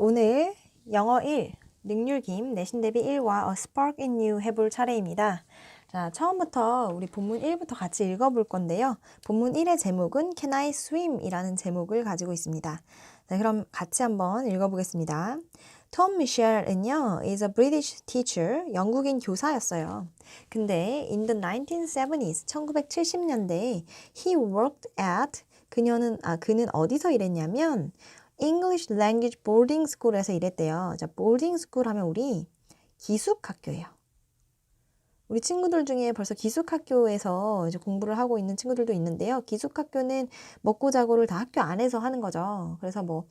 오늘 영어 1, 능률김, 내신 대비 1와 A Spark in You 해볼 차례입니다. 자, 처음부터 우리 본문 1부터 같이 읽어볼 건데요. 본문 1의 제목은 Can I Swim? 이라는 제목을 가지고 있습니다. 자, 그럼 같이 한번 읽어보겠습니다. 톰 미셸은요, is a British teacher, 영국인 교사였어요. 근데 in the 1970s, 1970년대에 he worked at, 그녀는, 아, 그는 어디서 일했냐면 English Language Boarding School에서 일했대요. 자, boarding school 하면 우리 기숙학교예요. 우리 친구들 중에 벌써 기숙학교에서 이제 공부를 하고 있는 친구들도 있는데요. 기숙학교는 먹고 자고를 다 학교 안에서 하는 거죠. 그래서 뭐,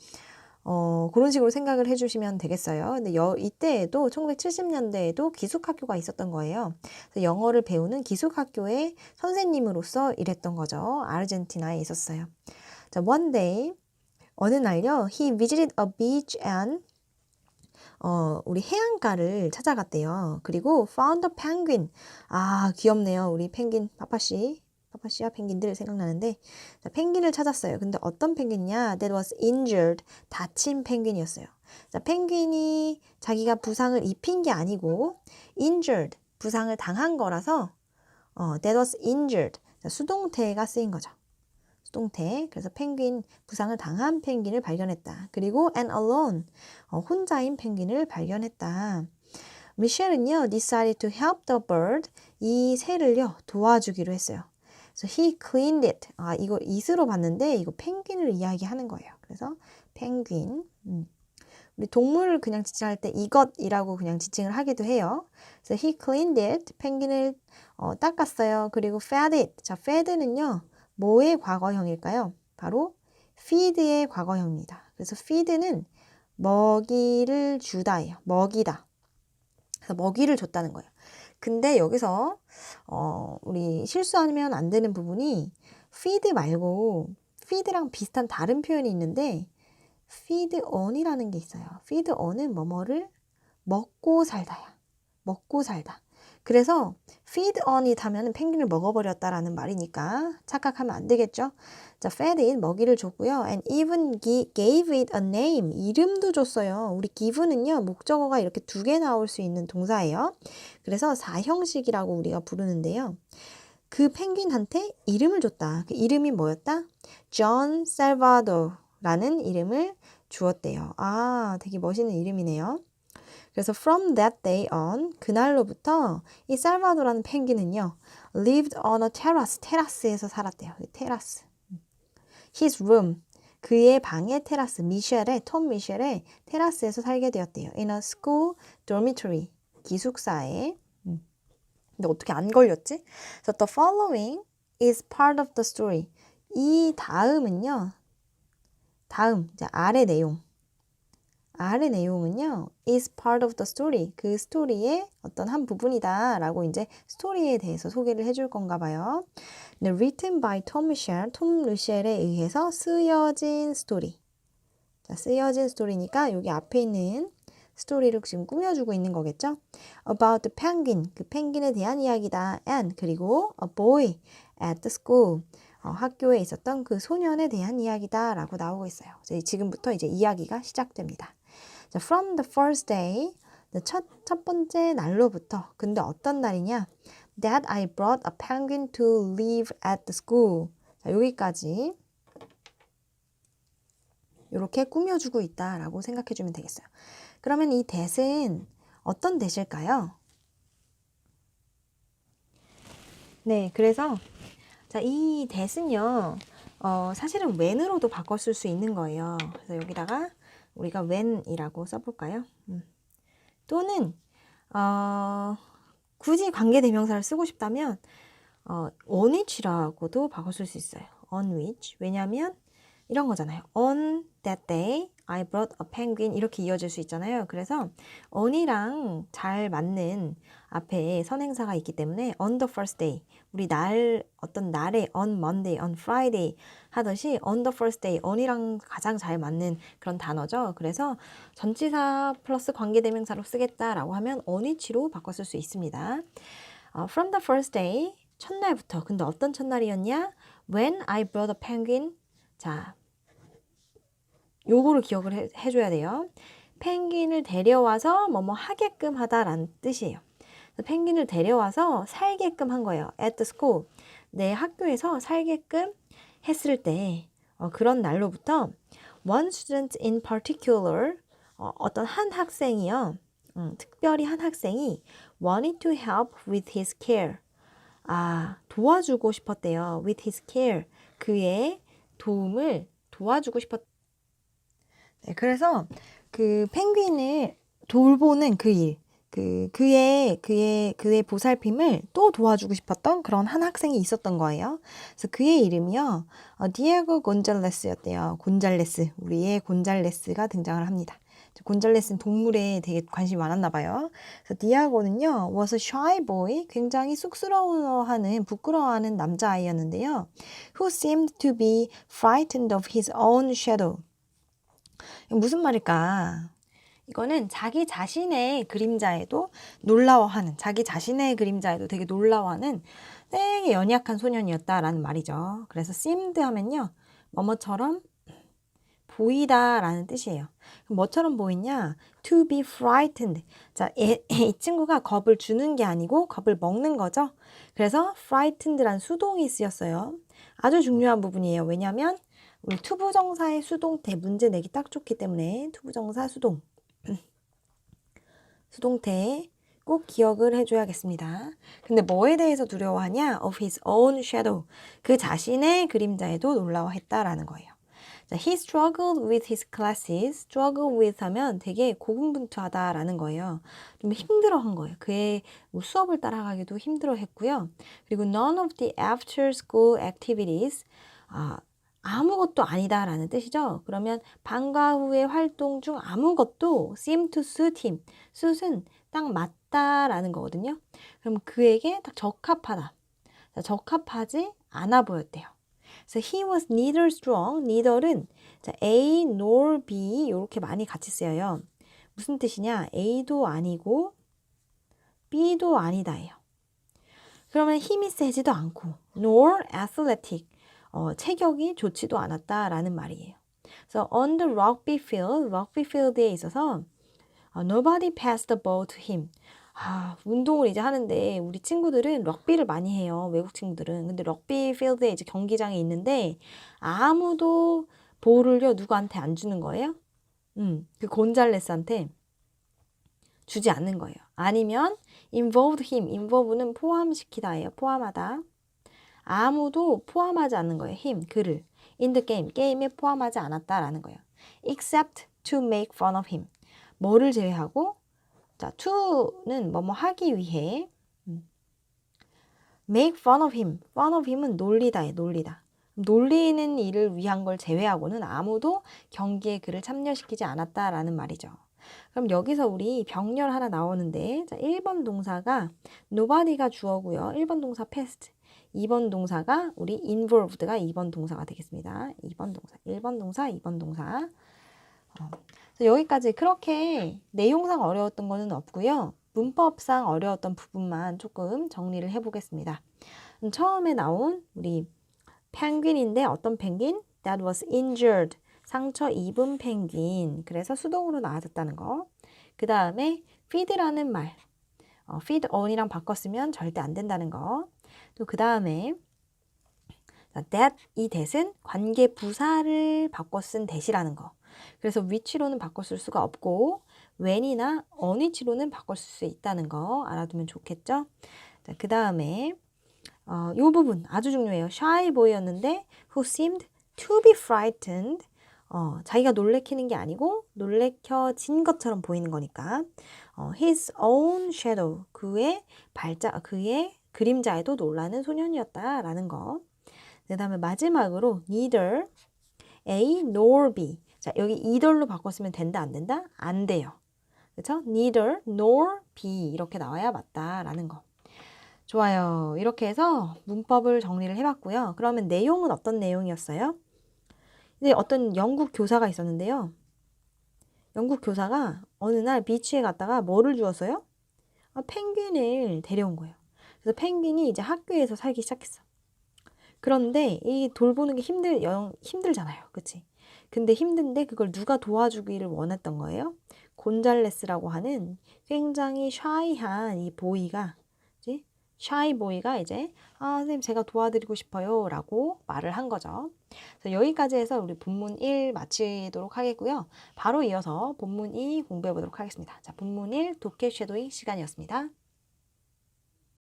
어, 그런 식으로 생각을 해주시면 되겠어요. 근데 여, 이때에도 1970년대에도 기숙학교가 있었던 거예요. 영어를 배우는 기숙학교의 선생님으로서 일했던 거죠. 아르헨티나에 있었어요. 자, one day, 어느 날요, he visited a beach and 어, 우리 해안가를 찾아갔대요. 그리고 found a penguin. 아, 귀엽네요. 우리 펭귄 파파씨. 파파씨와 펭귄들 생각나는데 자, 펭귄을 찾았어요. 근데 어떤 펭귄이냐? That was injured. 다친 펭귄이었어요. 자, 펭귄이 자기가 부상을 입힌 게 아니고 injured. 부상을 당한 거라서 어, that was injured. 자, 수동태가 쓰인 거죠. 수동태. 그래서 펭귄 부상을 당한 펭귄을 발견했다. 그리고 and alone 어, 혼자인 펭귄을 발견했다. 미셸은요 decided to help the bird 이 새를요 도와주기로 했어요. 그래서 he cleaned it. 아 이거 it으로 봤는데 이거 펭귄을 이야기하는 거예요. 그래서 펭귄. 음. 우리 동물을 그냥 지칭할 때 이것이라고 그냥 지칭을 하기도 해요. 그래서 he cleaned it. 펭귄을 어, 닦았어요. 그리고 fed it. 자, fed는요. 뭐의 과거형일까요? 바로 feed의 과거형입니다. 그래서 feed는 먹이를 주다예요. 먹이다. 그래서 먹이를 줬다는 거예요. 근데 여기서 어, 우리 실수하면 안 되는 부분이 feed 말고 feed랑 비슷한 다른 표현이 있는데 feed on이라는 게 있어요. feed on은 뭐뭐를 먹고 살다야. 먹고 살다. 그래서 feed on it 하면 펭귄을 먹어버렸다라는 말이니까 착각하면 안 되겠죠. 자, fed it 먹이를 줬고요. and even gave it a name 이름도 줬어요. 우리 give는요 목적어가 이렇게 두 개 나올 수 있는 동사예요. 그래서 사형식이라고 우리가 부르는데요. 그 펭귄한테 이름을 줬다. 그 이름이 뭐였다? John Salvador라는 이름을 주었대요. 아, 되게 멋있는 이름이네요. 그래서 from that day on 그날로부터 이 살바도라는 펭귄은요 lived on a terrace 테라스에서 살았대요. 테라스. His room 그의 방의 테라스 미셸의 톰 미셸의 테라스에서 살게 되었대요. In a school dormitory 기숙사에. 음. 근데 어떻게 안 걸렸지? So the following is part of the story. 이 다음은요. 다음 이제 아래 내용. 아래 내용은요, is part of the story. 그 스토리의 어떤 한 부분이다. 라고 이제 스토리에 대해서 소개를 해줄 건가 봐요. 네, written by Tom Michel, 톰 루셸에 의해서 쓰여진 스토리. 자, 쓰여진 스토리니까 여기 앞에 있는 스토리를 지금 꾸며주고 있는 거겠죠? About the penguin, 그 펭귄에 대한 이야기다. And, 그리고 a boy at the school. 어, 학교에 있었던 그 소년에 대한 이야기다. 라고 나오고 있어요. 지금부터 이제 이야기가 시작됩니다. 자, from the first day, 첫, 첫 번째 날로부터. 근데 어떤 날이냐? That I brought a penguin to live at the school. 자, 여기까지. 이렇게 꾸며주고 있다라고 생각해 주면 되겠어요. 그러면 이 that은 어떤 that일까요? 네, 그래서 자, 이 that은요. 어, 사실은 when으로도 바꿨을 수 있는 거예요. 그래서 여기다가 우리가 when이라고 써볼까요? 음. 또는 어, 굳이 관계 대명사를 쓰고 싶다면 어, on which라고도 바꿔 쓸 수 있어요. on which. 왜냐하면 이런 거잖아요. on that day I brought a penguin 이렇게 이어질 수 있잖아요. 그래서 on이랑 잘 맞는 앞에 선행사가 있기 때문에 on the first day 우리 날 어떤 날에 on Monday, on Friday 하듯이 on the first day on이랑 가장 잘 맞는 그런 단어죠. 그래서 전치사 플러스 관계대명사로 쓰겠다라고 하면 on which로 바꿔 쓸 수 있습니다. 어, from the first day 첫날부터 근데 어떤 첫날이었냐? When I brought a penguin 자 요거를 기억을 해, 해줘야 돼요. 펭귄을 데려와서 뭐뭐 하게끔 하다라는 뜻이에요. 펭귄을 데려와서 살게끔 한 거예요. at the school. 내 학교에서 살게끔 했을 때 어, 그런 날로부터 one student in particular 어, 어떤 한 학생이요. 음, 특별히 한 학생이 wanted to help with his care. 아, 도와주고 싶었대요. with his care. 그의 도움을 도와주고 싶었. 네, 그래서 그 펭귄을 돌보는 그 일, 그 그의 그의 그의 보살핌을 또 도와주고 싶었던 그런 한 학생이 있었던 거예요. 그래서 그의 이름이요, 어, 디에고 곤잘레스였대요. 곤잘레스, 우리의 곤잘레스가 등장을 합니다. 곤잘레스는 동물에 되게 관심이 많았나 봐요. 그래서 디아고는요, was a shy boy, 굉장히 쑥스러워하는, 부끄러워하는 남자아이였는데요. who seemed to be frightened of his own shadow. 무슨 말일까? 이거는 자기 자신의 그림자에도 놀라워하는, 자기 자신의 그림자에도 되게 놀라워하는 되게 연약한 소년이었다라는 말이죠. 그래서 seemed 하면요, 뭐뭐처럼 보이다 라는 뜻이에요. 그럼 뭐처럼 보이냐? To be frightened. 자, 이, 이 친구가 겁을 주는 게 아니고 겁을 먹는 거죠. 그래서 frightened란 수동이 쓰였어요. 아주 중요한 부분이에요. 왜냐하면 투부정사의 수동태 문제 내기 딱 좋기 때문에 투부정사 수동 수동태 꼭 기억을 해줘야겠습니다. 근데 뭐에 대해서 두려워하냐? Of his own shadow. 그 자신의 그림자에도 놀라워했다라는 거예요. 자, he struggled with his classes. struggle with 하면 되게 고군분투하다라는 거예요. 좀 힘들어한 거예요. 그의 뭐 수업을 따라가기도 힘들어했고요. 그리고 none of the after school activities. 아, 아무것도 아니다라는 뜻이죠. 그러면 방과 후의 활동 중 아무것도 seem to suit him. suit은 딱 맞다라는 거거든요. 그럼 그에게 딱 적합하다. 자, 적합하지 않아 보였대요. 그래서 he was neither strong, neither는 자, A nor B 이렇게 많이 같이 쓰여요. 무슨 뜻이냐? A도 아니고 B도 아니다예요. 그러면 힘이 세지도 않고 nor athletic 어, 체격이 좋지도 않았다라는 말이에요. 그래서 on the rugby field, rugby field에 있어서 어, nobody passed the ball to him. 아, 운동을 이제 하는데 우리 친구들은 럭비를 많이 해요. 외국 친구들은. 근데 럭비 필드에 이제 경기장에 있는데 아무도 볼을요 누구한테 안 주는 거예요? 음, 그 곤잘레스한테 주지 않는 거예요. 아니면 involved him, involve는 포함시키다예요. 포함하다. 아무도 포함하지 않는 거예요. him, 그를. in the game, 게임에 포함하지 않았다라는 거예요. except to make fun of him. 뭐를 제외하고 자, to는 뭐뭐 하기 위해 음. make fun of him. fun of him은 놀리다에 놀리다. 놀리는 일을 위한 걸 제외하고는 아무도 경기에 그를 참여시키지 않았다라는 말이죠. 그럼 여기서 우리 병렬 하나 나오는데 자, 1번 동사가 nobody가 주어고요. 1번 동사 past. 2번 동사가 우리 involved가 2번 동사가 되겠습니다. 2번 동사, 1번 동사, 2번 동사. 어. 여기까지 그렇게 내용상 어려웠던 거는 없고요. 문법상 어려웠던 부분만 조금 정리를 해보겠습니다. 음, 처음에 나온 우리 펭귄인데 어떤 펭귄? That was injured. 상처 입은 펭귄. 그래서 수동으로 나와졌다는 거. 그 다음에 feed라는 말. 어, feed on이랑 바꿨으면 절대 안 된다는 거. 또 그 다음에 that 이 that은 관계 부사를 바꿔 쓴 that이라는 거. 그래서 위치로는 바꿔 쓸 수가 없고 when이나 on 위치로는 바꿔 쓸 수 있다는 거 알아두면 좋겠죠. 자, 그 다음에 어, 이 부분 아주 중요해요. shy boy였는데 who seemed to be frightened. 어, 자기가 놀래키는 게 아니고 놀래켜진 것처럼 보이는 거니까 어, his own shadow 그의 발자 그의 그림자에도 놀라는 소년이었다라는 거. 그 다음에 마지막으로 neither A nor B 자, 여기 either로 바꿨으면 된다, 안 된다? 안 돼요. 그쵸? neither nor be 이렇게 나와야 맞다라는 거. 좋아요. 이렇게 해서 문법을 정리를 해봤고요. 그러면 내용은 어떤 내용이었어요? 이제 어떤 영국 교사가 있었는데요. 영국 교사가 어느 날 비치에 갔다가 뭐를 주었어요? 아, 펭귄을 데려온 거예요. 그래서 펭귄이 이제 학교에서 살기 시작했어. 그런데 이 돌보는 게 힘들, 영, 힘들잖아요. 그치? 근데 힘든데 그걸 누가 도와주기를 원했던 거예요. 곤잘레스라고 하는 굉장히 샤이한 이 보이가 그지? 샤이 보이가 이제 아 선생님 제가 도와드리고 싶어요 라고 말을 한 거죠. 그래서 여기까지 해서 우리 본문 1 마치도록 하겠고요. 바로 이어서 본문 2 공부해 보도록 하겠습니다. 자, 본문 1 독해 쉐도잉 시간이었습니다.